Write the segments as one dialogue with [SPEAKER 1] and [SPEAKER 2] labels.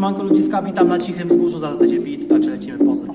[SPEAKER 1] Siemanko ludziska, witam na cichym wzgórzu, zaraz będzie beat, także lecimy, pozdro.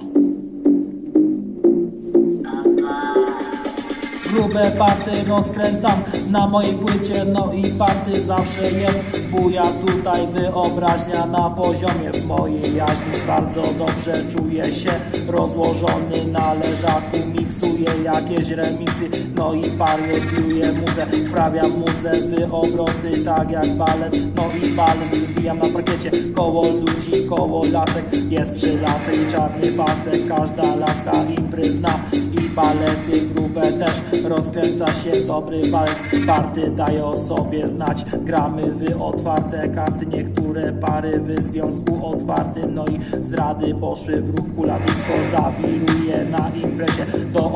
[SPEAKER 1] Grube party rozkręcam na mojej płycie, no i party zawsze jest Buja tutaj wyobraźnia na poziomie w mojej jaźni Bardzo dobrze czuję się rozłożony na leżaku Miksuję jakieś remiksy, no i parodiuję muzę Wprawiam muzę w obroty tak jak balet No i balet wybijam na parkiecie Koło ludzi, koło lasek Jest przylasek i czarny pasek Każda laska impryzna i balety grube też rozkręca się dobry balet party daje o sobie znać gramy w otwarte karty. Niektóre pary w związku otwartym no i zdrady poszły w ruch kula disco zawiruje na imprezie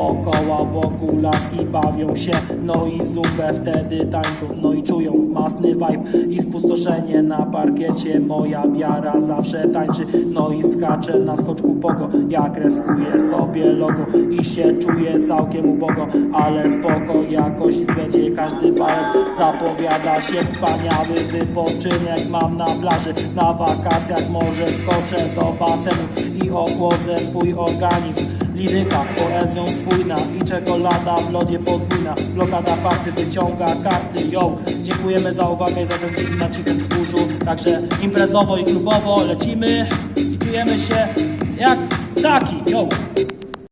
[SPEAKER 1] dookoła wokół laski bawią się no i zumbę wtedy tańczą no i czują masny vibe. I spustoszenie na parkiecie moja wiara zawsze tańczy. No i skacze na skoczku pogo jak reskuję sobie logo i się czuję całkiem ubogo. Ale spoko jakoś będzie każdy balet zapowiada się wspaniały wypoczynek mam na plaży. Na wakacjach może skoczę do basenu i ochłodzę swój organizm Liryka z poezją spójna i czekolada w lodzie podwójna. Blokada party wyciąga karty, yo. Dziękujemy za uwagę i za ten film na cichym wzgórzu. Także imprezowo i klubowo lecimy i czujemy się jak taki, yo